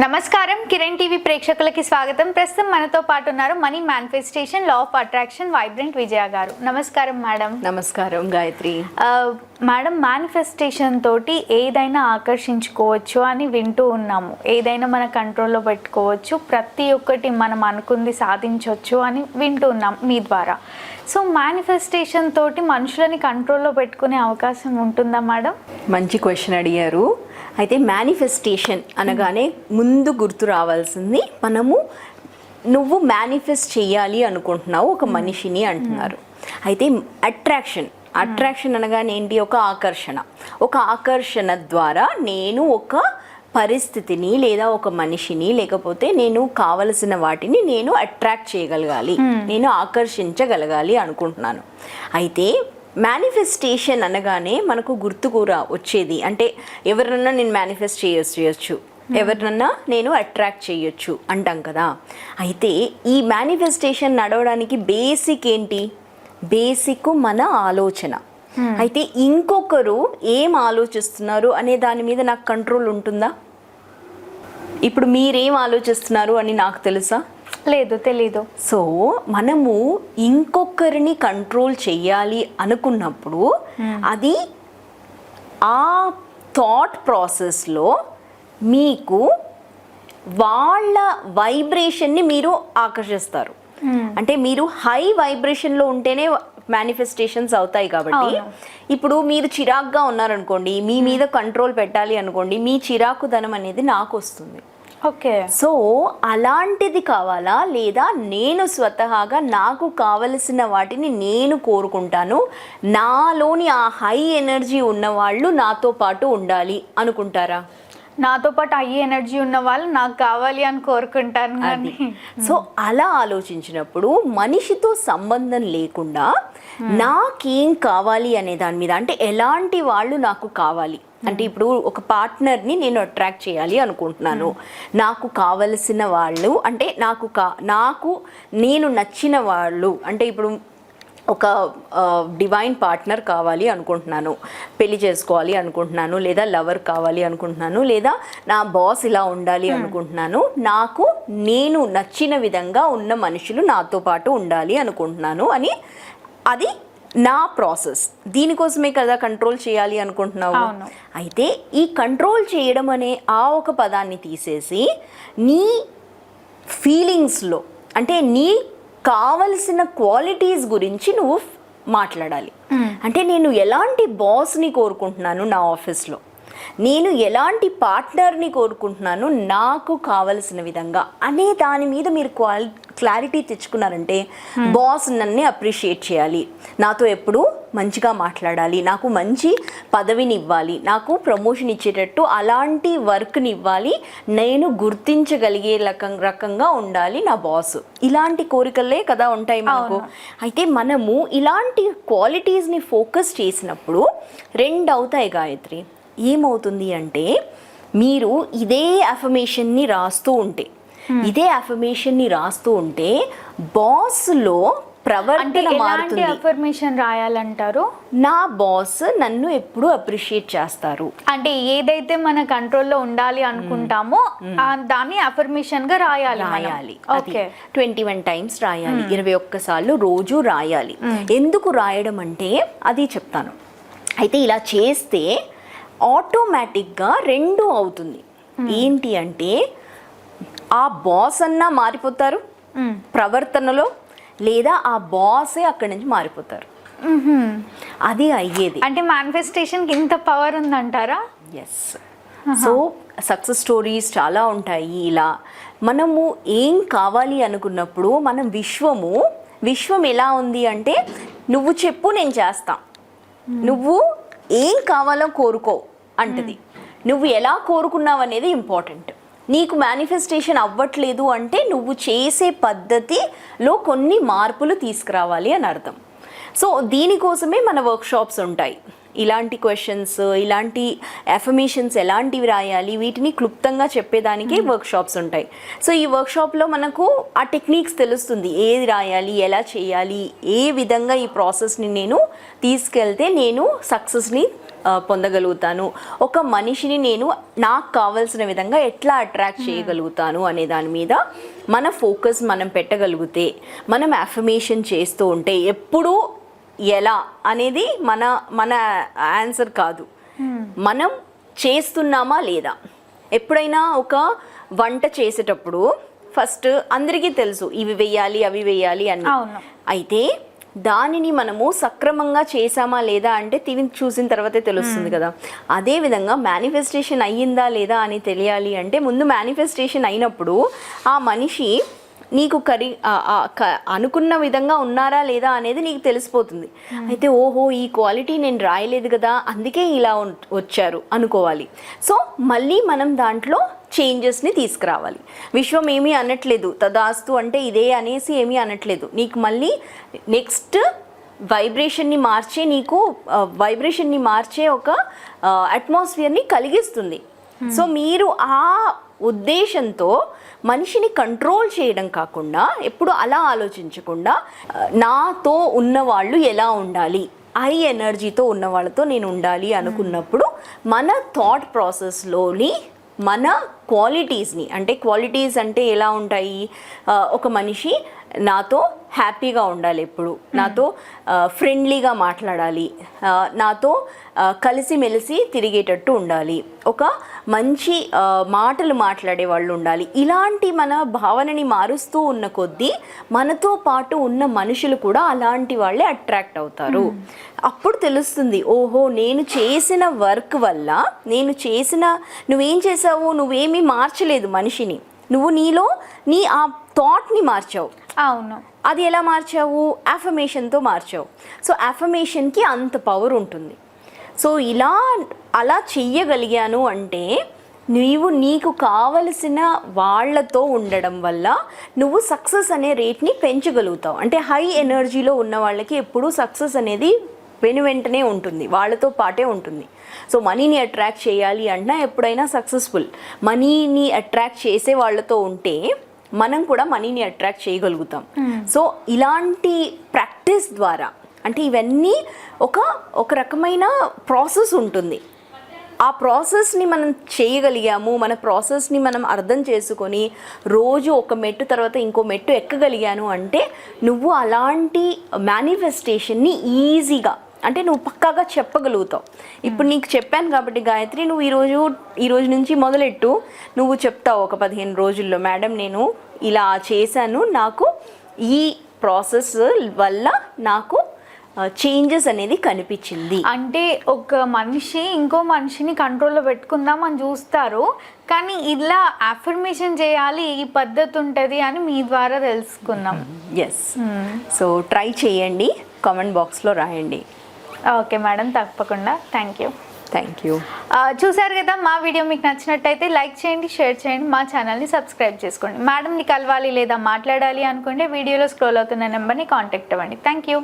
నమస్కారం. కిరణ్ టీవీ ప్రేక్షకులకి స్వాగతం. ప్రస్తుతం మనతో పాటు ఉన్నారు money manifestation law of attraction vibrant Vijaya గారు. నమస్కారం మేడం. నమస్కారం గాయత్రి. మేడం మేనిఫెస్టేషన్ తోటి ఏదైనా ఆకర్షించుకోవచ్చు అని వింటూ ఉన్నాము. ఏదైనా మన కంట్రోల్లో పెట్టుకోవచ్చు. ప్రతి ఒక్కటి మనం అనుకుంది సాధించవచ్చు అని వింటూ ఉన్నాం మీ ద్వారా. సో మేనిఫెస్టేషన్ తోటి మనుషులని కంట్రోల్లో పెట్టుకునే అవకాశం ఉంటుందా మేడం? మంచి క్వశ్చన్ అడిగారు. అయితే మేనిఫెస్టేషన్ అనగానే ముందు గుర్తు రావాల్సింది మనము నువ్వు మేనిఫెస్ట్ చేయాలి అనుకుంటున్నావు ఒక మనిషిని అంటున్నారు. అయితే అట్రాక్షన్ అట్రాక్షన్ అనగానే ఏంటి? ఒక ఆకర్షణ. ఒక ఆకర్షణ ద్వారా నేను ఒక పరిస్థితిని లేదా ఒక మనిషిని లేకపోతే నేను కావలసిన వాటిని నేను అట్రాక్ట్ చేయగలగాలి. నేను ఆకర్షించగలగాలి అనుకుంటున్నాను. అయితే మేనిఫెస్టేషన్ అనగానే మనకు గుర్తుకూర వచ్చేది. అంటే ఎవరినన్నా నేను మేనిఫెస్ట్ చేయొచ్చు. చేయొచ్చు ఎవరినన్నా నేను అట్రాక్ట్ చేయొచ్చు అంటాం కదా. అయితే ఈ మేనిఫెస్టేషన్ నడవడానికి బేసిక్ ఏంటి? బేసిక్ మన ఆలోచన. అయితే ఇంకొకరు ఏం ఆలోచిస్తున్నారు అనే దాని మీద నాకు కంట్రోల్ ఉంటుందా? ఇప్పుడు మీరేం ఆలోచిస్తున్నారు అని నాకు తెలుసా? లేదు తెలీదు. సో మనము ఇంకొకరిని కంట్రోల్ చెయ్యాలి అనుకున్నప్పుడు అది ఆ థాట్ ప్రాసెస్లో మీకు వాళ్ళ వైబ్రేషన్ని మీరు ఆకర్షిస్తారు. అంటే మీరు హై వైబ్రేషన్లో ఉంటేనే మేనిఫెస్టేషన్స్ అవుతాయి కాబట్టి. ఇప్పుడు మీరు చిరాగ్గా ఉన్నారనుకోండి మీ మీద కంట్రోల్ పెట్టాలి అనుకోండి మీ చిరాకుదనం అనేది నాకు వస్తుంది. ఓకే. సో అలాంటిది కావాలా? లేదా నేను స్వతహాగా నాకు కావలసిన వాటిని నేను కోరుకుంటాను నాలోని ఆ హై ఎనర్జీ ఉన్న వాళ్ళు నాతో పాటు ఉండాలి అనుకుంటారా? నాతో పాటు అయ్యే ఎనర్జీ ఉన్న వాళ్ళు నాకు కావాలి అని కోరుకుంటాను కానీ. సో అలా ఆలోచించినప్పుడు మనిషితో సంబంధం లేకుండా నాకేం కావాలి అనే దాని మీద అంటే ఎలాంటి వాళ్ళు నాకు కావాలి? అంటే ఇప్పుడు ఒక పార్ట్నర్ని నేను అట్రాక్ట్ చేయాలి అనుకుంటున్నాను. నాకు కావలసిన వాళ్ళు అంటే నాకు కా నాకు నేను నచ్చిన వాళ్ళు అంటే ఇప్పుడు ఒక డివైన్ పార్ట్నర్ కావాలి అనుకుంటున్నాను. పెళ్ళి చేసుకోవాలి అనుకుంటున్నాను లేదా లవర్ కావాలి అనుకుంటున్నాను లేదా నా బాస్ ఇలా ఉండాలి అనుకుంటున్నాను. నాకు నేను నచ్చిన విధంగా ఉన్న మనుషులు నాతో పాటు ఉండాలి అనుకుంటున్నాను అని అది నా ప్రాసెస్ దీనికోసమే కదా కంట్రోల్ చేయాలి అనుకుంటున్నావు. అయితే ఈ కంట్రోల్ చేయడం అనే ఆ ఒక పదాన్ని తీసేసి నీ ఫీలింగ్స్లో అంటే నీ కావలసిన క్వాలిటీస్ గురించి నువ్వు మాట్లాడాలి. అంటే నేను ఎలాంటి బాస్ని కోరుకుంటున్నాను నా ఆఫీస్లో నేను ఎలాంటి పార్ట్నర్ని కోరుకుంటున్నాను నాకు కావలసిన విధంగా అనే దాని మీద మీరు క్వాలి క్లారిటీ తెచ్చుకున్నారంటే బాస్ నన్ను అప్రిషియేట్ చేయాలి. నాతో ఎప్పుడు మంచిగా మాట్లాడాలి. నాకు మంచి పదవిని ఇవ్వాలి నాకు ప్రమోషన్ ఇచ్చేటట్టు అలాంటి వర్క్ని ఇవ్వాలి నేను గుర్తించగలిగే రకం రకంగా ఉండాలి నా బాస్. ఇలాంటి కోరికలే కదా ఉంటాయి మనకు. అయితే మనము ఇలాంటి క్వాలిటీస్ని ఫోకస్ చేసినప్పుడు రెండు అవుతాయి గాయత్రి. ఏమవుతుంది అంటే మీరు ఇదే అఫర్మేషన్ని రాస్తూ ఉంటే ఇదే అఫర్మేషన్ని రాస్తూ ఉంటే బాస్లో ప్రవర్తన మారుతుంది. అఫర్మేషన్ రాయాలంటారు? నా బాస్ నన్ను ఎప్పుడు అప్రిషియేట్ చేస్తారు. అంటే ఏదైతే మన కంట్రోల్లో ఉండాలి అనుకుంటామో ఆ దాన్ని అఫర్మేషన్గా రాయాలి. రాయాలి. ఓకే ట్వంటీ వన్ టైమ్స్ రాయాలి. ఇరవై ఒక్కసార్లు రోజు రాయాలి. ఎందుకు రాయడం అంటే అది చెప్తాను. అయితే ఇలా చేస్తే ఆటోమేటిక్గా రెండు అవుతుంది. ఏంటి అంటే ఆ బాస్ అన్నా మారిపోతారు మ్మ్. ప్రవర్తనలో లేదా ఆ బాసే అక్కడి నుంచి మారిపోతారు. అది అయ్యేది. అంటే మేనిఫెస్టేషన్కి ఇంత పవర్ ఉందంటారా? ఎస్ సో సక్సెస్ స్టోరీస్ చాలా ఉంటాయి ఇలా. మనము ఏం కావాలి అనుకున్నప్పుడు మనం విశ్వము విశ్వం ఎలా ఉంది అంటే నువ్వు చెప్పు నేను చేస్తా. నువ్వు ఏం కావాలో కోరుకో. అంటది. నువ్వు ఎలా కోరుకున్నావు అనేది ఇంపార్టెంట్. నీకు మేనిఫెస్టేషన్ అవ్వట్లేదు అంటే నువ్వు చేసే పద్ధతిలో కొన్ని మార్పులు తీసుకురావాలి అని అర్థం. సో దీనికోసమే మన వర్క్షాప్స్ ఉంటాయి. ఇలాంటి క్వశ్చన్స్ ఇలాంటి ఎఫర్మేషన్స్ ఎలాంటివి రాయాలి వీటిని క్లుప్తంగా చెప్పేదానికి వర్క్షాప్స్ ఉంటాయి. సో ఈ వర్క్షాప్లో మనకు ఆ టెక్నిక్స్ తెలుస్తుంది. ఏది రాయాలి ఎలా చేయాలి ఏ విధంగా ఈ ప్రాసెస్ని నేను తీసుకెళ్తే నేను సక్సెస్ని పొందగలుగుతాను. ఒక మనిషిని నేను నాకు కావాల్సిన విధంగా ఎట్లా అట్రాక్ట్ చేయగలుగుతాను అనే దాని మీద మన ఫోకస్ మనం పెట్టగలిగితే మనం అఫర్మేషన్ చేస్తూ ఉంటే ఎప్పుడూ ఎలా అనేది మన మన ఆన్సర్ కాదు. మనం చేస్తున్నామా లేదా? ఎప్పుడైనా ఒక వంట చేసేటప్పుడు ఫస్ట్ అందరికీ తెలుసు ఇవి వేయాలి అవి వేయాలి అని. అయితే దానిని మనము సక్రమంగా చేసామా లేదా అంటే తిని చూసిన తర్వాతే తెలుస్తుంది కదా. అదే విధంగా మేనిఫెస్టేషన్ అయ్యిందా లేదా అని తెలియాలి అంటే ముందు మేనిఫెస్టేషన్ అయినప్పుడు ఆ మనిషి నీకు కరి అనుకున్న విధంగా ఉన్నారా లేదా అనేది నీకు తెలిసిపోతుంది. అయితే ఓహో ఈ క్వాలిటీ నేను రాయలేదు కదా అందుకే ఇలా వచ్చారు అనుకోవాలి. సో మళ్ళీ మనం దాంట్లో చేంజెస్ని తీసుకురావాలి. విశ్వం ఏమీ అనట్లేదు తదాస్తు అంటే ఇదే అనేసి ఏమీ అనట్లేదు. నీకు మళ్ళీ నెక్స్ట్ వైబ్రేషన్ని మార్చే నీకు వైబ్రేషన్ని మార్చే ఒక అట్మాస్ఫియర్ని కలిగిస్తుంది. సో మీరు ఆ ఉద్దేశంతో మనిషిని కంట్రోల్ చేయడం కాకుండా ఎప్పుడు అలా ఆలోచించకుండా నాతో ఉన్నవాళ్ళు ఎలా ఉండాలి? హై ఎనర్జీతో ఉన్న వాళ్ళతో నేను ఉండాలి అనుకున్నప్పుడు మన థాట్ ప్రాసెస్లోని మన క్వాలిటీస్ని అంటే క్వాలిటీస్ అంటే ఎలా ఉంటాయి? ఒక మనిషి నాతో హ్యాపీగా ఉండాలి ఎప్పుడు. నాతో ఫ్రెండ్లీగా మాట్లాడాలి. నాతో కలిసిమెలిసి తిరిగేటట్టు ఉండాలి. ఒక మంచి మాటలు మాట్లాడే వాళ్ళు ఉండాలి. ఇలాంటి మన భావనని మారుస్తూ ఉన్న కొద్దీ మనతో పాటు ఉన్న మనుషులు కూడా అలాంటి వాళ్ళే అట్రాక్ట్ అవుతారు. అప్పుడు తెలుస్తుంది ఓహో నేను చేసిన వర్క్ వల్ల నేను చేసిన నువ్వేం చేసావు నువ్వేమీ మార్చలేదు మనిషిని. నువ్వు నీలో నీ ఆ థాట్ని మార్చావు. అవును. అది ఎలా మార్చావు? అఫర్మేషన్తో మార్చావు. సో అఫర్మేషన్కి అంత పవర్ ఉంటుంది. సో ఇలా అలా చెయ్యగలిగాను అంటే నీవు నీకు కావలసిన వాళ్ళతో ఉండడం వల్ల నువ్వు సక్సెస్ అనే రేట్ని పెంచగలుగుతావు. అంటే హై ఎనర్జీలో ఉన్న వాళ్ళకి ఎప్పుడూ సక్సెస్ అనేది వెను వెంటనే ఉంటుంది. వాళ్ళతో పాటే ఉంటుంది. సో మనీని అట్రాక్ట్ చేయాలి అన్నా ఎప్పుడైనా సక్సెస్ఫుల్ మనీని అట్రాక్ట్ చేసే వాళ్ళతో ఉంటే మనం కూడా మనీని అట్రాక్ట్ చేయగలుగుతాం. సో ఇలాంటి ప్రాక్టీస్ ద్వారా అంటే ఇవన్నీ ఒక ఒక రకమైన ప్రాసెస్ ఉంటుంది. ఆ ప్రాసెస్ని మనం చేయగలిగాము మన ప్రాసెస్ని మనం అర్థం చేసుకొని రోజు ఒక మెట్టు తర్వాత ఇంకో మెట్టు ఎక్కగలిగాను అంటే నువ్వు అలాంటి మేనిఫెస్టేషన్ని ఈజీగా అంటే నువ్వు పక్కాగా చెప్పగలుగుతావు. ఇప్పుడు నీకు చెప్పాను కాబట్టి గాయత్రి నువ్వు ఈరోజు ఈ రోజు నుంచి మొదలెట్టు. నువ్వు చెప్తావు ఒక పదిహేను రోజుల్లో మేడం నేను ఇలా చేశాను. నాకు ఈ ప్రాసెస్ వల్ల నాకు చేంజెస్ అనేది కనిపించింది. అంటే ఒక మనిషి ఇంకో మనిషిని కంట్రోల్లో పెట్టుకుందాం అని చూస్తారు. కానీ ఇలా అఫర్మేషన్ చేయాలి ఈ పద్ధతి ఉంటుంది అని మీ ద్వారా తెలుసుకున్నాం ఎస్ సో ట్రై చేయండి. కామెంట్ బాక్స్లో రాయండి. ఓకే మేడం తప్పకుండా. థ్యాంక్ యూ థ్యాంక్ యూ చూసారు కదా మా వీడియో మీకు నచ్చినట్టయితే లైక్ చేయండి షేర్ చేయండి మా ఛానల్ని సబ్స్క్రైబ్ చేసుకోండి. మేడంని కలవాలి లేదా మాట్లాడాలి అనుకుంటే వీడియోలో స్క్రోల్ అవుతున్న నెంబర్ని కాంటాక్ట్ అవ్వండి. Thank you